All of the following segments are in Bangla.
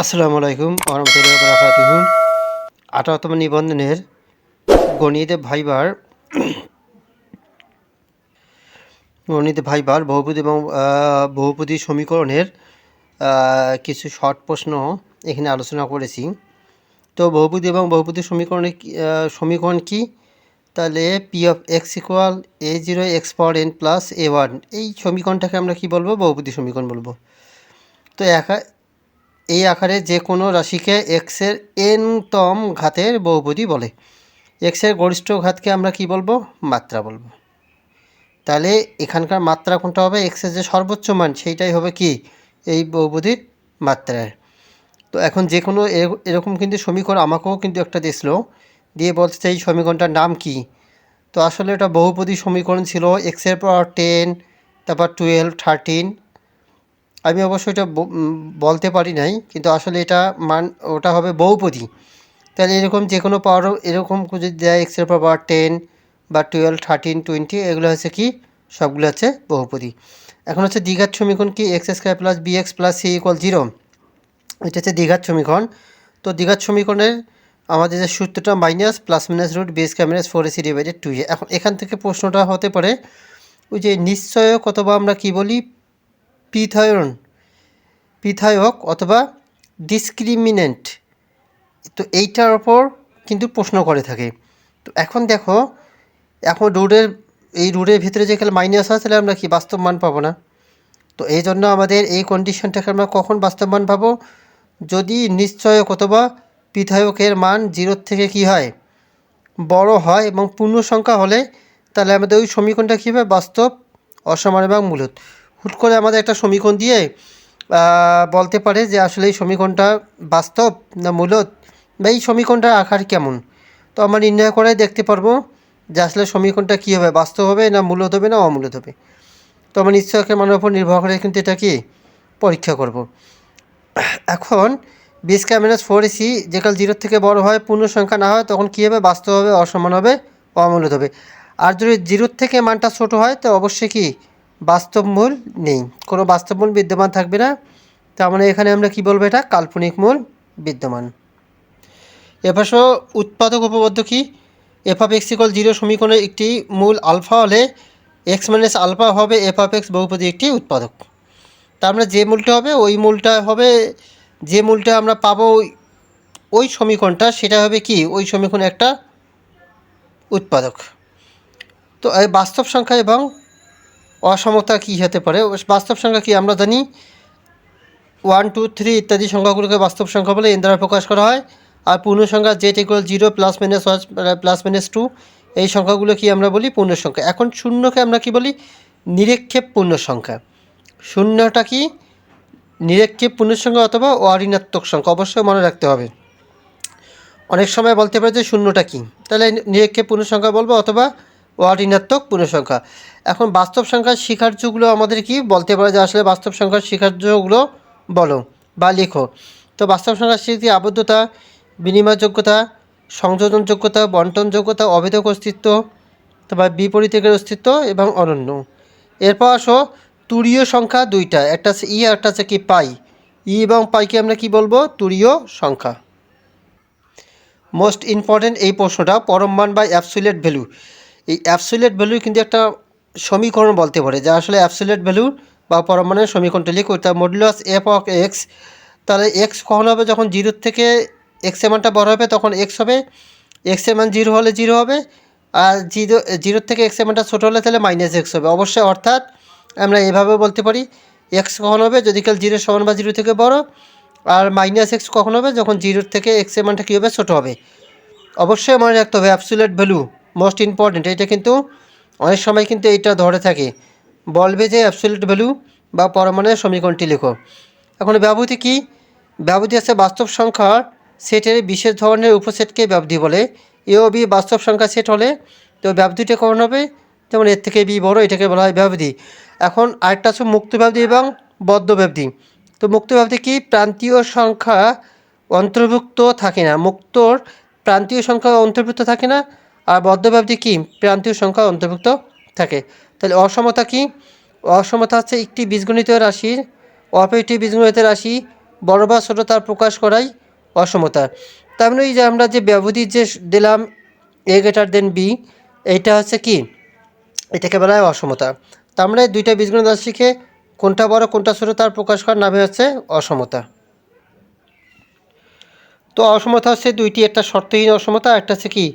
আসসালামু আলাইকুম আহমতুল্লাহ বরাকাতুহ। আঠারোতম নিবন্ধনের গণিত ভাইবার গণিত ভাইবার বহুপদী এবং আহ, বহুপদী সমীকরণের কিছু শর্ট প্রশ্ন এখানে আলোচনা করেছি। তো বহুপদী এবং বহুপদী সমীকরণের সমীকরণ কি? তাহলে P of X equal a zero X power N plus a one এই সমীকরণটাকে আমরা কি বলব? বহুপদী সমীকরণ বলব। তো একা এই আকারে যে কোনো রাশিকে এক্সের এনতম ঘাতের বহুপদী বলে। এক্সের গরিষ্ঠ ঘাতকে আমরা কি বলব? মাত্রা বলব। তাহলে এখানকার মাত্রা কোনটা হবে? এক্সের যে সর্বোচ্চ মান, সেইটাই হবে কি? এই বহুপদীর মাত্রার তো এখন যে কোনো এর- এরকম কিন্তু সমীকরণ আমাকেও কিন্তু একটা দিয়েছিল, দিয়ে বলছে এই সমীকরণটার নাম কি? তো আসলে এটা বহুপদী সমীকরণ ছিল, এক্সের পর টেন তারপর টুয়েলভ থার্টিন আমি অবশ্য এটা বলতে পারি নাই, কিন্তু আসলে এটা মান, ওটা হবে বহুপদী। তাহলে এরকম যে কোনো পাওয়ার এরকম যদি দেয় এক্সের পাওয়ার টেন বা টুয়েলভ থার্টিন টোয়েন্টি এগুলো হচ্ছে কি? সবগুলো হচ্ছে বহুপদী। এখন হচ্ছে দীঘার সমীকরণ কি? X square plus B X plus C equal zero এটা হচ্ছে দীঘার সমীকরণ। তো দীঘার সমীকরণের আমাদের যে সূত্রটা minus plus minus root B square minus four AC divided two এখন এখান থেকে প্রশ্নটা হতে পারে, ওই যে নিশ্চয়ক অথবা আমরা কি বলি? পিথায়ন, পিথায়ক অথবা ডিসক্রিমিনেন্ট তো এইটার ওপর কিন্তু প্রশ্ন করে থাকে। তো এখন দেখো, এখন রুটের এই রুটের ভিতরে যে খেলে মাইনাস আছে, তাহলে আমরা কি বাস্তব মান পাবো না? তো এই জন্য আমাদের এই কন্ডিশনটাকে আমরা কখন বাস্তব মান পাবো? যদি নিশ্চয়ক অথবা পিথায়কের মান জিরোর থেকে কি হয়? বড় হয় এবং পূর্ণ সংখ্যা হলে, তাহলে আমাদের ওই সমীকরণটা কী হবে? বাস্তব, অসমান এবং মূলত। হুট করে আমাদের একটা সমীকরণ দিয়ে বলতে পারে যে আসলে এই সমীকরণটা বাস্তব না মূলত, বা এই সমীকরণটার আকার কেমন? তো আমরা নির্ণয় করে দেখতে পারব যে আসলে সমীকরণটা কী হবে, বাস্তব হবে না মূলত হবে না অমূলত হবে। তো আমরা নিশ্চয়কের মানের উপর নির্ভর করে কিন্তু এটা কি পরীক্ষা করব। এখন বিশ কে মাইনাস ফোর সি যেকাল জিরোর থেকে বড় হয়, পূর্ণ সংখ্যা না হয়, তখন কী হবে? বাস্তব হবে, অসমান হবে, অমূলত হবে। আর যদি জিরোর থেকে মানটা ছোট হয়, তো অবশ্যই কি বাস্তব মূল নেই। কোনো বাস্তব মূল বিদ্যমান থাকবে না। তার মানে এখানে আমরা কি বলব এটা? কাল্পনিক মূল বিদ্যমান। এপাশও উৎপাদক উপপাদ্য কি? F of X equal zero সমীকরণের একটি মূল আলফা হলে এক্স মাইনাস আলফা হবে এফ অফ এক্স বহুপদী একটি উৎপাদক। তার মানে যে মূলটা হবে, ওই মূলটা হবে, যে মূলটা আমরা পাবো ওই- সমীকরণটা, সেটা হবে কি? ওই সমীকরণের একটা উৎপাদক। তো এই বাস্তব সংখ্যা এবং অসমতা কী হতে পারে? বাস্তব সংখ্যা কি? আমরা জানি ওয়ান টু থ্রি ইত্যাদি সংখ্যাগুলোকে বাস্তব সংখ্যা বলে এন দ্বারা প্রকাশ করা হয়। আর পূর্ণ সংখ্যা Z equal zero plus minus plus minus two এই সংখ্যাগুলো কি আমরা বলি? পূর্ণ সংখ্যা। এখন শূন্যকে আমরা কি বলি? নিরেক্ষেপ পূর্ণ সংখ্যা। শূন্যটা কি? নিরেক্ষেপ পূর্ণ সংখ্যা অথবা অঋণাত্মক সংখ্যা। অবশ্যই মনে রাখতে হবে। অনেক সময় বলতে পারে যে শূন্যটা কি? তাহলে নিরীক্ষে পূর্ণ সংখ্যা বলব অথবা অঋণাত্মক পূর্ণ সংখ্যা। এখন বাস্তব সংখ্যার শিখার্যগুলো আমাদের কি? বলতে পারে যে আসলে বাস্তব সংখ্যার শিখার্যগুলো বলো বা লেখো। তো বাস্তব সংখ্যার স্বীকৃতি আবদ্ধতা, বিনিময়যোগ্যতা, সংযোজনযোগ্যতা, বন্টনযোগ্যতা অভেদক অস্তিত্ব, তারপর বিপরীতের অস্তিত্ব এবং অনন্য। এরপর আসো তুরীয় সংখ্যা দুইটা, একটা আছে ই একটা আছে কি পাই। ই এবং পাইকে আমরা কি বলব? তুরীয় সংখ্যা। মোস্ট ইম্পর্ট্যান্ট এই প্রশ্নটা, পরম মান বা অ্যাবসুলেট ভ্যালু। এই অ্যাবসুলেট ভ্যালু কিন্তু একটা সমীকরণ বলতে পারে, যা আসলে অ্যাবসুলেট ভ্যালু বা পরম মানের সমীকরণটা। লিখো, তার মডুলাস এফ অফ এক্স তাহলে এক্স কখন হবে? যখন জিরোর থেকে এক্সের মানটা বড় হবে, তখন এক্স হবে। এক্সের মান জিরো হলে জিরো হবে, আর জিরো জিরোর থেকে এক্সের মানটা ছোটো হলে তাহলে মাইনাস এক্স হবে। অবশ্যই অর্থাৎ আমরা এভাবে বলতে পারি এক্স কখন হবে? যদি কাল জিরো সমান বা জিরো থেকে বড়, আর মাইনাস এক্স কখন হবে? যখন জিরোর থেকে এক্স মানটা কী হবে? ছোটো হবে। অবশ্যই মনে রাখতে হবে অ্যাবসুলেট ভ্যালু মোস্ট ইম্পর্ট্যান্ট এটা কিন্তু অনেক সময় কিন্তু এটা ধরে থাকে। বলবে যে অ্যাবসুলেট ভ্যালু বা পরমাণুর সমীকরণটি লেখো। এখন ব্যবধি কি? ব্যবধি আছে বাস্তব সংখ্যার সেটের বিশেষ ধরনের উপসেটকে ব্যবধি বলে। এ ও বি বাস্তব সংখ্যা সেট হলে তো ব্যবধিটা কখন হবে? যেমন এর থেকে বি বড়, এটাকে বলা হয় ব্যবধি। এখন আরেকটা আছে মুক্ত ব্যবধি এবং বদ্ধ ব্যবধি। তো মুক্ত ব্যবধি কি? প্রান্তীয় সংখ্যা অন্তর্ভুক্ত থাকে না। মুক্তর প্রান্তীয় সংখ্যা অন্তর্ভুক্ত থাকে না। আর বদ্ধ ব্যবধি কি? প্রান্তীয় সংখ্যা অন্তর্ভুক্ত থাকে। তাহলে অসমতা কি? অসমতা হচ্ছে একটি বীজগণিত রাশির অপর একটি বীজগণিত রাশি বড় বা ছোটো তার প্রকাশ করাই অসমতা। তার মানে এই যে আমরা যে ব্যবধি যে দিলাম এ গ্রেটার দেন বি এইটা হচ্ছে কি? এটাকে বলা হয় অসমতা। তার মানে দুইটা বীজগণিত রাশিকে কোনটা বড়, কোনটা ছোটো তার প্রকাশ করার নামে হচ্ছে অসমতা। তো অসমতা হচ্ছে দুইটি, একটা শর্তহীন অসমতা, একটা হচ্ছে কি?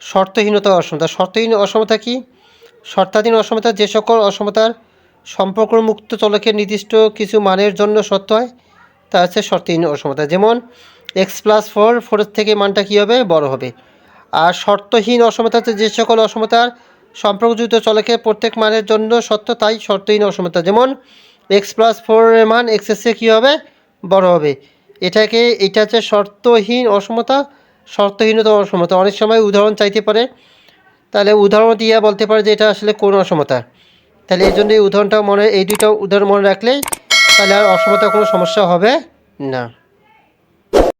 শর্তহীনতা অসমতা। শর্তহীন অসমতা কি? শর্তাধীন অসমতা যে সকল অসমতার সম্পর্কমুক্ত চলকের নির্দিষ্ট কিছু মানের জন্য সত্য হয়, তা হচ্ছে শর্তহীন অসমতা। যেমন এক্স প্লাস ফোর ফোরের থেকে মানটা কী হবে? বড় হবে। আর শর্তহীন অসমতা হচ্ছে যে সকল অসমতার সম্পর্কযুক্ত চলকের প্রত্যেক মানের জন্য সত্য, তাই শর্তহীন অসমতা। যেমন এক্স প্লাস ফোরের মান এক্সের চেয়ে কী হবে? বড় হবে। এটাকে, এটা হচ্ছে শর্তহীন অসমতা। শর্তহীনতা অসমতা অনেক সময় উদাহরণ চাইতে পারে। তাহলে উদাহরণ দিয়ে বলতে পারে যে এটা আসলে কোন অসমতা? তাহলে এই জন্য এই উদাহরণটা মনে, এই দুইটা উদাহরণ মনে রাখলে তাহলে আর অসমতা কোনো সমস্যা হবে না।